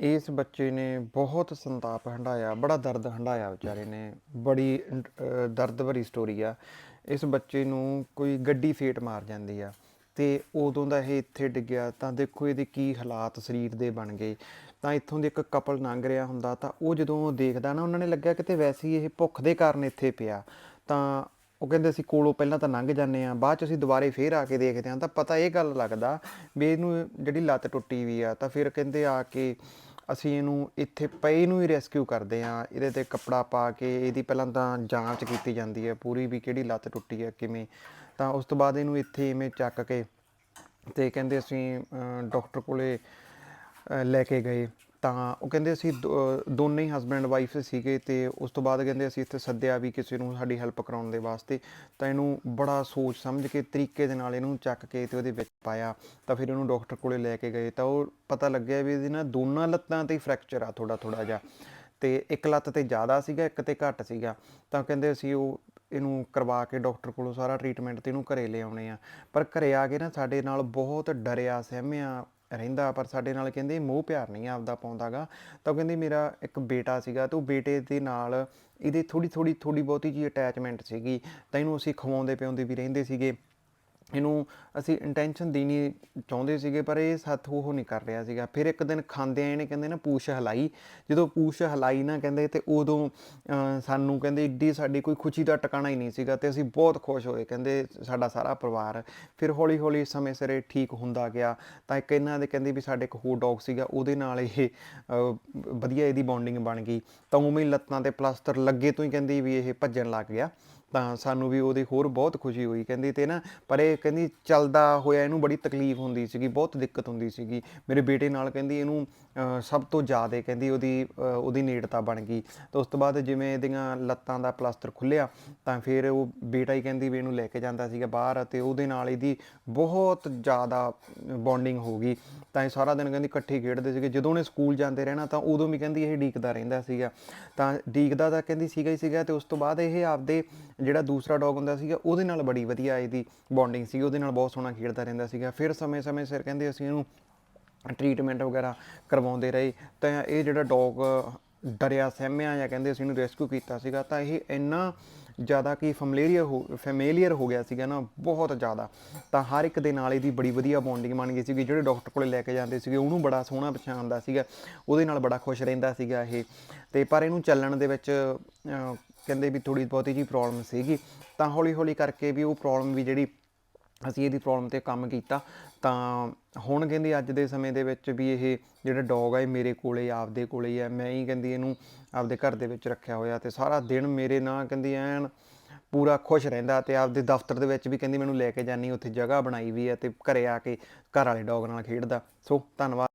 ਇਸ ਬੱਚੇ ਨੇ ਬਹੁਤ ਸੰਤਾਪ ਹੰਢਾਇਆ, ਬੜਾ ਦਰਦ ਹੰਢਾਇਆ ਵਿਚਾਰੇ ਨੇ। ਬੜੀ ਦਰਦ ਭਰੀ ਸਟੋਰੀ ਆ। ਇਸ ਬੱਚੇ ਨੂੰ ਕੋਈ ਗੱਡੀ ਫੇਟ ਮਾਰ ਜਾਂਦੀ ਆ ਤੇ ਉਦੋਂ ਦਾ ਇਹ ਇੱਥੇ ਡਿੱਗਿਆ ਤਾਂ ਦੇਖੋ ਇਹਦੇ ਕੀ ਹਾਲਾਤ ਸਰੀਰ ਦੇ ਬਣ ਗਏ। ਤਾਂ ਇੱਥੋਂ ਦੇ ਇੱਕ ਕਪਲ ਲੰਘ ਰਿਹਾ ਹੁੰਦਾ ਤਾਂ ਉਹ ਜਦੋਂ ਦੇਖਦਾ ਨਾ ਉਹਨਾਂ ਨੇ ਲੱਗਿਆ ਕਿਤੇ ਵੈਸੇ ਹੀ ਇਹ ਭੁੱਖ ਦੇ ਕਾਰਨ ਇੱਥੇ ਪਿਆ। ਤਾਂ ਉਹ ਕਹਿੰਦੇ ਅਸੀਂ ਕੋਲੋਂ ਪਹਿਲਾਂ ਤਾਂ ਲੰਘ ਜਾਂਦੇ ਆ ਬਾਅਦ ਚ ਅਸੀਂ ਦੁਬਾਰੇ ਫੇਰ ਆ ਕੇ ਦੇਖਦੇ ਆ ਤਾਂ ਪਤਾ ਇਹ ਗੱਲ ਲੱਗਦਾ ਵੀ ਇਹਨੂੰ ਜਿਹੜੀ ਲੱਤ ਟੁੱਟੀ ਵੀ ਆ ਤਾਂ ਫਿਰ ਕਹਿੰਦੇ ਆ ਕੇ ਅਸੀਂ ਇਹਨੂੰ ਇੱਥੇ ਪਏ ਨੂੰ ਹੀ ਰੈਸਕਿਊ ਕਰਦੇ ਆ ਇਹਦੇ ਤੇ ਕੱਪੜਾ ਪਾ ਕੇ ਇਹਦੀ ਪਹਿਲਾਂ ਤਾਂ ਜਾਂਚ ਕੀਤੀ ਜਾਂਦੀ ਹੈ ਪੂਰੀ ਵੀ ਕਿਹੜੀ ਲੱਤ ਟੁੱਟੀ ਹੈ ਕਿਵੇਂ। ਤਾਂ ਉਸ ਤੋਂ ਬਾਅਦ ਇਹਨੂੰ ਇੱਥੇ ਇਵੇਂ ਚੱਕ ਕੇ ਤੇ ਕਹਿੰਦੇ ਅਸੀਂ ਅਹ, ਡਾਕਟਰ ਕੋਲੇ ਲੈ ਕੇ ਗਏ। ਤਾਂ ਉਹ ਕਹਿੰਦੇ ਅਸੀਂ ਦੋ- ਦੋਨੇ ਹੀ ਹਸਬੈਂਡ ਵਾਈਫ ਸੀਗੇ ਤੇ ਉਸ ਤੋਂ ਬਾਅਦ ਕਹਿੰਦੇ ਅਸੀਂ ਇੱਥੇ ਸੱਦਿਆ ਵੀ ਕਿਸੇ ਨੂੰ ਸਾਡੀ ਹੈਲਪ ਕਰਾਉਣ ਦੇ ਵਾਸਤੇ। ਤਾਂ ਇਹਨੂੰ ਬੜਾ ਸੋਚ ਸਮਝ ਕੇ ਤਰੀਕੇ ਦੇ ਨਾਲ ਇਹਨੂੰ ਚੱਕ ਕੇ ਤੇ ਉਹਦੇ ਵਿੱਚ ਪਾਇਆ। ਤਾਂ ਫਿਰ ਇਹਨੂੰ ਡਾਕਟਰ ਕੋਲੇ ਲੈ ਕੇ ਗਏ। ਤਾਂ ਉਹ ਪਤਾ ਲੱਗਿਆ ਵੀ ਇਹਦੀ ਨਾ ਦੋਨਾਂ ਲੱਤਾਂ ਤੇ ਫ੍ਰੈਕਚਰ ਆ ਥੋੜਾ ਥੋੜਾ ਜਿਹਾ। ਤੇ ਇੱਕ ਲੱਤ ਤੇ ਜ਼ਿਆਦਾ ਸੀਗਾ, ਇੱਕ ਤੇ ਘੱਟ ਸੀਗਾ। ਤਾਂ ਕਹਿੰਦੇ ਅਸੀਂ ਉਹ ਇਹਨੂੰ ਕਰਵਾ ਕੇ ਡਾਕਟਰ ਕੋਲੋਂ ਸਾਰਾ ਟ੍ਰੀਟਮੈਂਟ ਤੇ ਇਹਨੂੰ ਘਰੇ ਲਿਆਉਣੇ ਆ। ਪਰ ਘਰੇ ਆ ਕੇ ਨਾ ਸਾਡੇ ਨਾਲ ਬਹੁਤ ਡਰਿਆ, ਸਹਿਮਿਆ। ਰਹਿੰਦਾ, ਪਰ ਸਾਡੇ ਨਾਲ ਕਹਿੰਦੇ ਮੋਹ ਪਿਆਰ ਨਹੀਂ ਆਪਦਾ ਪਾਉਂਦਾਗਾ। ਤਾਂ ਉਹ ਕਹਿੰਦੀ ਮੇਰਾ ਇੱਕ ਬੇਟਾ ਸੀਗਾ, ਤੇ ਉਹ ਬੇਟੇ ਦੇ ਨਾਲ ਇਹਦੇ ਥੋੜੀ ਥੋੜੀ ਥੋੜੀ ਬਹੁਤੀ ਜੀ ਅਟੈਚਮੈਂਟ ਸੀਗੀ। ਤਾਂ ਇਹਨੂੰ ਅਸੀਂ ਖਵਾਉਂਦੇ ਪਿਆਉਂਦੇ ਵੀ ਰਹਿੰਦੇ ਸੀਗੇ। ਇਹਨੂੰ ਅਸੀਂ ਇੰਟੈਂਸ਼ਨ ਦੇਣੀ ਚਾਹੁੰਦੇ ਸੀਗੇ, ਪਰ ਇਹ ਸਾਥ ਉਹ ਨਹੀਂ ਕਰ ਰਿਹਾ ਸੀਗਾ। ਫਿਰ ਇੱਕ ਦਿਨ ਖਾਂਦਿਆਂ ਇਹਨੇ ਕਹਿੰਦੇ ਨਾ ਪੂਛ ਹਲਾਈ। ਜਦੋਂ ਪੂਛ ਹਲਾਈ ਨਾ, ਕਹਿੰਦੇ ਤੇ ਉਦੋਂ ਸਾਨੂੰ ਕਹਿੰਦੇ ਇੱਡੀ ਸਾਡੀ ਕੋਈ ਖੁਸ਼ੀ ਦਾ ਟਿਕਾਣਾ ਹੀ ਨਹੀਂ ਸੀਗਾ ਤੇ ਅਸੀਂ ਬਹੁਤ ਖੁਸ਼ ਹੋਏ, ਕਹਿੰਦੇ ਸਾਡਾ ਸਾਰਾ ਪਰਿਵਾਰ। ਫਿਰ ਹੌਲੀ ਹੌਲੀ ਸਮੇਂ ਸਿਰ ਠੀਕ ਹੁੰਦਾ ਗਿਆ। ਤਾਂ ਇੱਕ ਇਹਨਾਂ ਦੇ ਕਹਿੰਦੇ ਵੀ ਸਾਡੇ ਇੱਕ ਹੋਰ ਡੌਗ ਸੀਗਾ, ਉਹਦੇ ਨਾਲ ਇਹ ਵਧੀਆ ਇਹਦੀ ਬੌਂਡਿੰਗ ਬਣ ਗਈ। ਤਾਂ ਉਵੇਂ ਹੀ ਲੱਤਾਂ ਤੇ ਪਲਾਸਟਰ ਲੱਗੇ ਤੋਂ ਹੀ ਕਹਿੰਦੀ ਵੀ ਇਹ ਭੱਜਣ ਲੱਗ ਗਿਆ। ਤਾਂ ਸਾਨੂੰ ਵੀ ਉਹਦੀ ਹੋਰ ਬਹੁਤ ਖੁਸ਼ੀ ਹੋਈ। ਕਹਿੰਦੀ ਤੇ ਨਾ, ਪਰ ਇਹ ਕਹਿੰਦੀ ਚੱਲਦਾ ਹੋਇਆ ਇਹਨੂੰ ਬੜੀ ਤਕਲੀਫ ਹੁੰਦੀ ਸੀਗੀ, ਬਹੁਤ ਦਿੱਕਤ ਹੁੰਦੀ ਸੀਗੀ। ਮੇਰੇ ਬੇਟੇ ਨਾਲ ਕਹਿੰਦੀ ਇਹਨੂੰ ਸਭ ਤੋਂ ਜ਼ਿਆਦਾ ਕਹਿੰਦੀ ਉਹਦੀ ਉਹਦੀ ਨੇੜਤਾ ਬਣ ਗਈ। ਤਾਂ ਉਸ ਤੋਂ ਬਾਅਦ ਜਿਵੇਂ ਇਹਦੀਆਂ ਲੱਤਾਂ ਦਾ ਪਲਾਸਟਰ ਖੁੱਲਿਆ ਤਾਂ ਫਿਰ ਉਹ ਬੇਟਾ ਹੀ ਕਹਿੰਦੀ ਵੀ ਇਹਨੂੰ ਲੈ ਕੇ ਜਾਂਦਾ ਸੀਗਾ ਬਾਹਰ ਤੇ ਉਹਦੇ ਨਾਲ ਇਹਦੀ ਬਹੁਤ ਜ਼ਿਆਦਾ ਬੌਂਡਿੰਗ ਹੋ ਗਈ। ਤਾਂ ਇਹ ਸਾਰਾ ਦਿਨ ਕਹਿੰਦੀ ਇਕੱਠੇ ਖੇਡਦੇ ਸੀਗੇ। ਜਦੋਂ ਉਹਨੇ ਸਕੂਲ ਜਾਂਦੇ ਰਹਿਣਾ ਤਾਂ ਉਦੋਂ ਵੀ ਕਹਿੰਦੀ ਇਹ ਡੀਕਦਾ ਰਹਿੰਦਾ ਸੀਗਾ। ਤਾਂ ਡੀਕਦਾ ਤਾਂ ਕਹਿੰਦੀ ਸੀਗਾ ਹੀ ਸੀਗਾ ਤੇ ਉਸ ਤੋਂ ਬਾਅਦ ਇਹ ਆਪਦੇ ਜਿਹੜਾ ਦੂਸਰਾ ਡੌਗ ਹੁੰਦਾ ਸੀਗਾ, ਉਹਦੇ ਨਾਲ ਬੜੀ ਵਧੀਆ ਇਹਦੀ ਬੌਂਡਿੰਗ ਸੀ, ਉਹਦੇ ਨਾਲ ਬਹੁਤ ਸੋਹਣਾ ਖੇਡਦਾ ਰਹਿੰਦਾ ਸੀਗਾ। ਫਿਰ ਸਮੇਂ-ਸਮੇਂ ਸਿਰ ਕਹਿੰਦੇ ਅਸੀਂ ਇਹਨੂੰ ਟ੍ਰੀਟਮੈਂਟ ਵਗੈਰਾ ਕਰਵਾਉਂਦੇ ਰਹੇ। ਤਾਂ ਇਹ ਜਿਹੜਾ ਡੌਗ, ਡਰਿਆ, ਸਹਿਮਿਆ ਜਾਂ ਕਹਿੰਦੇ ਅਸੀਂ ਇਹਨੂੰ ਰੈਸਕਿਊ ਕੀਤਾ ਸੀਗਾ, ਤਾਂ ਇਹ ਇੰਨਾ ਜ਼ਿਆਦਾ ਕਿ ਫੈਮਿਲੀਅਰ ਹੋ ਫੈਮਿਲੀਅਰ ਹੋ ਗਿਆ ਸੀਗਾ ਨਾ, ਬਹੁਤ ਜ਼ਿਆਦਾ। ਤਾਂ ਹਰ ਇੱਕ ਦੇ ਨਾਲ ਇਹਦੀ ਬੜੀ ਵਧੀਆ ਬੌਂਡਿੰਗ ਬਣ ਗਈ ਸੀਗੀ। ਜਿਹੜੇ ਡਾਕਟਰ ਕੋਲੇ ਲੈ ਕੇ ਜਾਂਦੇ ਸੀਗੇ, ਉਹਨੂੰ ਬੜਾ ਸੋਹਣਾ ਪਛਾਣਦਾ ਸੀਗਾ। ਉਹਦੇ ਨਾਲ ਬੜਾ ਖੁਸ਼ ਰਹਿੰਦਾ ਸੀਗਾ ਇਹ। ਤੇ ਪਰ ਇਹਨੂੰ ਚੱਲਣ ਦੇ ਵਿੱਚ ਕਹਿੰਦੇ ਵੀ ਥੋੜੀ ਬਹੁਤੀ ਜੀ ਪ੍ਰੋਬਲਮ ਸੀਗੀ, ਤਾਂ ਹੌਲੀ ਹੌਲੀ ਕਰਕੇ ਵੀ ਉਹ ਪ੍ਰੋਬਲਮ ਵੀ ਜਿਹੜੀ ਅਸੀਂ ਇਹਦੀ ਪ੍ਰੋਬਲਮ ਤੇ ਕੰਮ ਕੀਤਾ, ਤਾਂ ਹੁਣ ਕਹਿੰਦੀ ਅੱਜ ਦੇ ਸਮੇਂ ਦੇ ਵਿੱਚ ਵੀ ਇਹ ਜਿਹੜਾ ਡੌਗ ਆ, ਇਹ ਮੇਰੇ ਕੋਲੇ, ਆਪਦੇ ਕੋਲੇ ਹੀ ਆ। ਮੈਂ ਹੀ ਕਹਿੰਦੀ ਇਹਨੂੰ ਆਪਦੇ ਘਰ ਦੇ ਵਿੱਚ ਰੱਖਿਆ ਹੋਇਆ ਤੇ ਸਾਰਾ ਦਿਨ ਮੇਰੇ ਨਾਲ ਕਹਿੰਦੀ ਐਨ ਪੂਰਾ ਖੁਸ਼ ਰਹਿੰਦਾ ਤੇ ਆਪਦੇ ਦਫ਼ਤਰ ਦੇ ਵਿੱਚ ਵੀ ਕਹਿੰਦੀ ਮੈਨੂੰ ਲੈ ਕੇ ਜਾਨੀ, ਉੱਥੇ ਜਗ੍ਹਾ ਬਣਾਈ ਵੀ ਹੈ ਤੇ ਘਰੇ ਆ ਕੇ ਘਰ ਵਾਲੇ ਡੌਗ ਨਾਲ ਖੇਡਦਾ। ਸੋ ਧੰਨਵਾਦ।